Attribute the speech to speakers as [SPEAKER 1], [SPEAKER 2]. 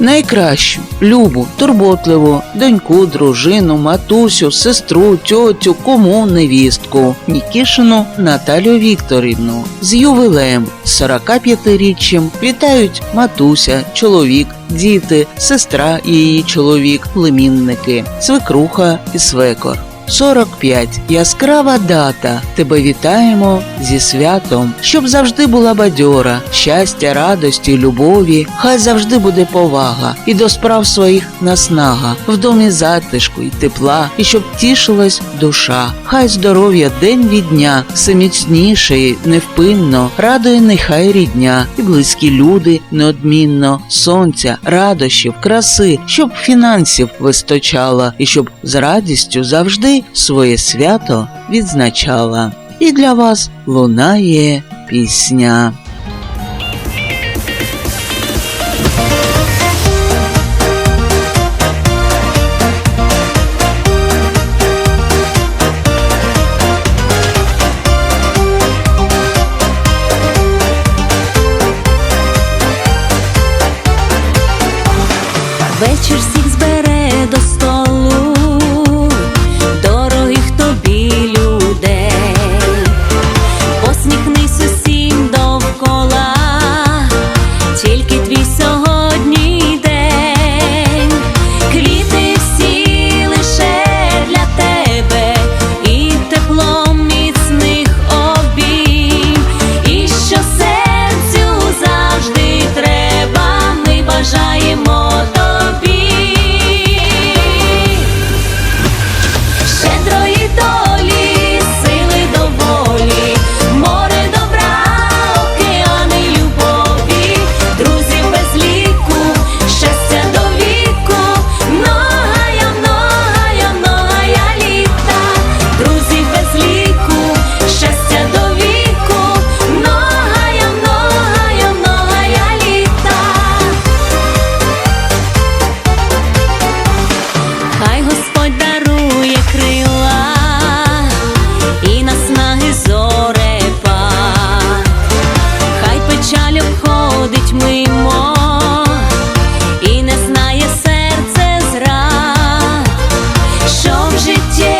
[SPEAKER 1] найкращу, любу, турботливу, доньку, дружину, матусю, сестру, тьотю, кому, невістку, Нікішину Наталю Вікторівну з ювілеєм з 45-річчям вітають матуся, чоловік, діти, сестра і її чоловік, племінники, свекруха і свекор. 45. Яскрава дата. Тебе вітаємо зі святом, щоб завжди була бадьора, щастя, радості, любові. Хай завжди буде повага і до справ своїх наснага, в домі затишку й тепла, і щоб тішилась душа. Хай здоров'я день від дня, все міцніше й невпинно, радує нехай рідня, і близькі люди неодмінно, сонця, радощів, краси, щоб фінансів вистачало, і щоб з радістю завжди своє свято відзначала. І для вас лунає пісня.
[SPEAKER 2] Вечір всіх збере до житті.